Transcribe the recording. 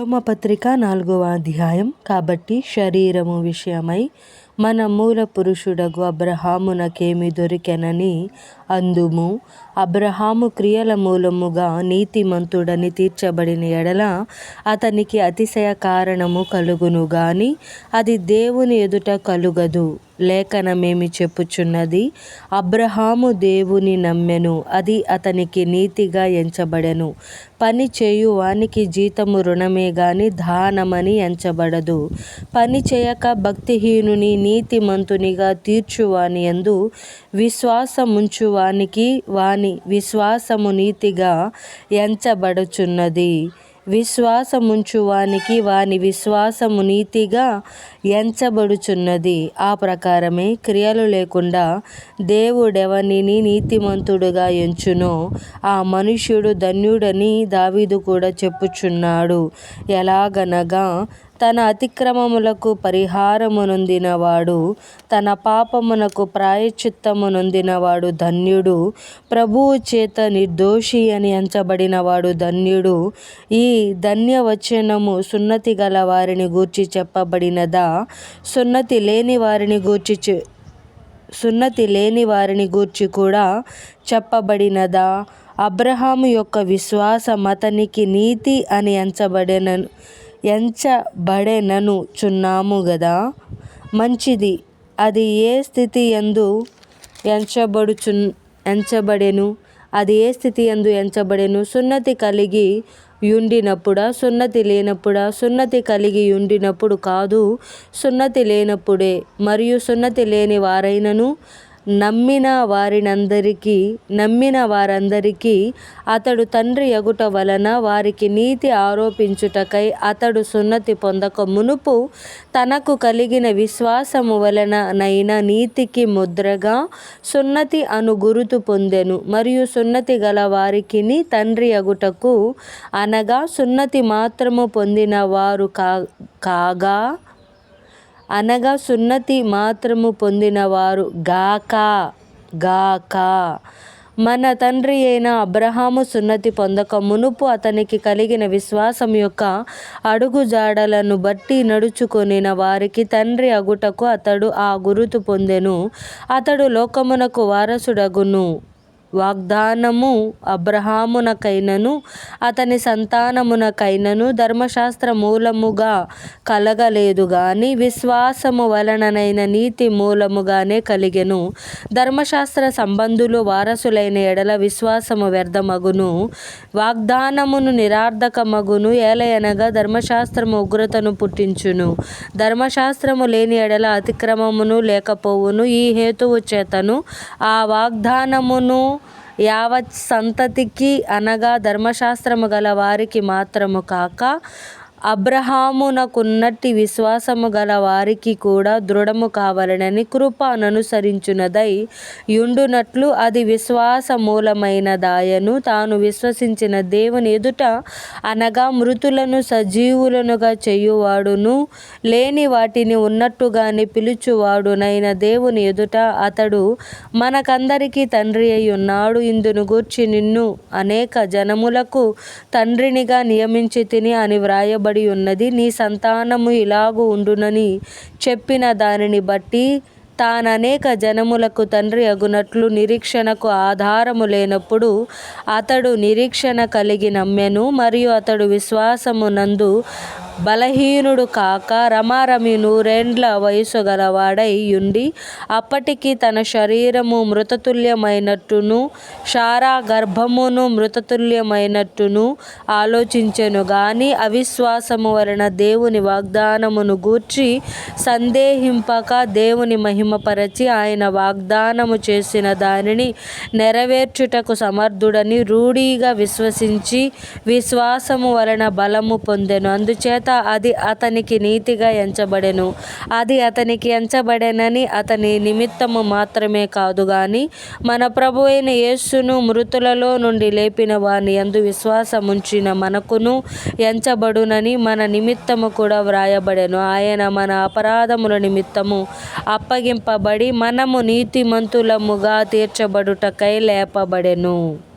రోమపత్రిక నాలుగవ అధ్యాయం. కాబట్టి శరీరము విషయమై మన మూల పురుషుడగు అబ్రహామునకేమి దొరికెనని అందుము. అబ్రహాము క్రియల మూలముగా నీతిమంతుడని తీర్చబడిన ఎడల అతనికి అతిశయ కారణము కలుగును గాని అది దేవుని ఎదుట కలుగదు. లేఖనమేమి చెప్పుచున్నది? అబ్రహాము దేవుని నమ్మెను అది అతనికి నీతిగా ఎంచబడెను. పని చేయు వానికి జీతము రుణమే గాని దానమని ఎంచబడదు. పని చేయక భక్తిహీనుని నీతిమంతునిగా తీర్చువాని యందు విశ్వాసముంచు వానికి వాని విశ్వాసము నీతిగా ఎంచబడుచున్నది. విశ్వాసముంచు వానికి వాని విశ్వాసము నీతిగా ఎంచబడుచున్నది. ఆ ప్రకారమే క్రియలు లేకుండా దేవుడెవనిని నీతిమంతుడుగా ఎంచునో ఆ మనుష్యుడు ధన్యుడని దావీదు కూడా చెప్పుచున్నాడు. ఎలాగనగా తన అతిక్రమములకు పరిహారమునొందినవాడు తన పాపమునకు ప్రాయశ్చిత్తమునొందినవాడు ధన్యుడు ప్రభువు చేత నిర్దోషి అని ఎంచబడినవాడు ధన్యుడు. ఈ ధన్యవచనము సున్నతి గల వారిని గూర్చి చెప్పబడినదా? సున్నతి లేని వారిని గూర్చి సున్నతి లేని వారిని గూర్చి కూడా చెప్పబడినదా? అబ్రహాము యొక్క విశ్వాసం అతనికి నీతి అని ఎంచబడిన ఎంచబడెనను చున్నాము గదా? మంచిది. అది ఏ స్థితి ఎందు ఎంచబడుచు ఎంచబడెను? అది ఏ స్థితి ఎందు ఎంచబడెను? సున్నతి కలిగి యుండినప్పుడా? సున్నతి లేనప్పుడా? సున్నతి కలిగి ఉండినప్పుడు కాదు. సున్నతి లేనప్పుడే. మరియు సున్నతి లేని వారైనను నమ్మిన వారినందరికీ నమ్మిన వారందరికీ అతడు తండ్రి ఎగుట వలన వారికి నీతి ఆరోపించుటకై అతడు సున్నతి పొందక మునుపు తనకు కలిగిన విశ్వాసము వలన నైన నీతికి ముద్రగా సున్నతి అను గురుతు పొందెను. మరియు సున్నతి గల వారికి తండ్రి ఎగుటకు అనగా సున్నతి మాత్రము పొందిన వారు కా కాగా అనగా సున్నతి మాత్రము పొందినవారు. గాక గాక. మన తండ్రి అయిన అబ్రహాము సున్నతి పొందక మునుపు అతనికి కలిగిన విశ్వాసం యొక్క అడుగుజాడలను బట్టి నడుచుకొనిన వారికి తండ్రి అగుటకు అతడు ఆ గురుతు పొందెను. అతడు లోకమునకు వారసుడగును. వాగ్దానము అబ్రహామునకైనను అతని సంతానమునకైనను ధర్మశాస్త్ర మూలముగా కలగలేదు గాని విశ్వాసము వలననైన నీతి మూలముగానే కలిగెను. ధర్మశాస్త్ర సంబంధులు వారసులైన ఎడల విశ్వాసము వ్యర్థమగును. వాగ్దానమును నిరార్థకమగును. ఏలయనగా ధర్మశాస్త్రము ఉగ్రతను పుట్టించును. ధర్మశాస్త్రము లేని ఎడల అతిక్రమమును లేకపోవును. ఈ హేతువు చేతను ఆ వాగ్దానమును యావత్ సంతతికి అనగా ధర్మశాస్త్రము గల వారికి మాత్రము కాక అబ్రహామునకున్నట్టి విశ్వాసము గల వారికి కూడా దృఢము కావాలనని కృప యుండునట్లు అది విశ్వాస మూలమైనదాయను తాను విశ్వసించిన దేవుని ఎదుట అనగా మృతులను సజీవులనుగా చేయువాడును. లేని వాటిని ఉన్నట్టుగానే పిలుచువాడునైన దేవుని ఎదుట అతడు మనకందరికీ తండ్రి అయి ఉన్నాడు ఇందును గూర్చి నిన్ను అనేక జనములకు తండ్రినిగా నియమించి తిని అని వ్రాయబడి రాయబడి ఉన్నది. నీ సంతానము ఇలాగు ఉండునని చెప్పిన దానిని బట్టి తాననేక జనములకు తండ్రి అగునట్లు నిరీక్షణకు ఆధారము లేనప్పుడు అతడు నిరీక్షణ కలిగి నమ్మెను మరియు అతడు విశ్వాసము నందు బలహీనుడు కాక రమారమి నూరేండ్ల వయసు గలవాడై ఉండి అప్పటికి తన శరీరము మృతతుల్యమైనట్టును షారా గర్భమును మృతతుల్యమైనట్టును ఆలోచించెను. గాని అవిశ్వాసము వలన దేవుని వాగ్దానమును గూర్చి సందేహింపక దేవుని మహిమపరచి ఆయన వాగ్దానము చేసిన దానిని నెరవేర్చుటకు సమర్థుడని రూఢీగా విశ్వసించి విశ్వాసము వలన బలము పొందెను. అందుచేత అది అతనికి నీతిగా ఎంచబడెను. అది అతనికి ఎంచబడెనని అతని నిమిత్తము మాత్రమే కాదు గాని మన ప్రభు అయిన యేసును మృతులలో నుండి లేపిన వాని యందు విశ్వాసముంచిన మనకును ఎంచబడునని మన నిమిత్తము కూడా వ్రాయబడెను. ఆయన మన అపరాధముల నిమిత్తము అప్పగింపబడి మనము నీతిమంతులముగా తీర్చబడుటకై లేపబడెను.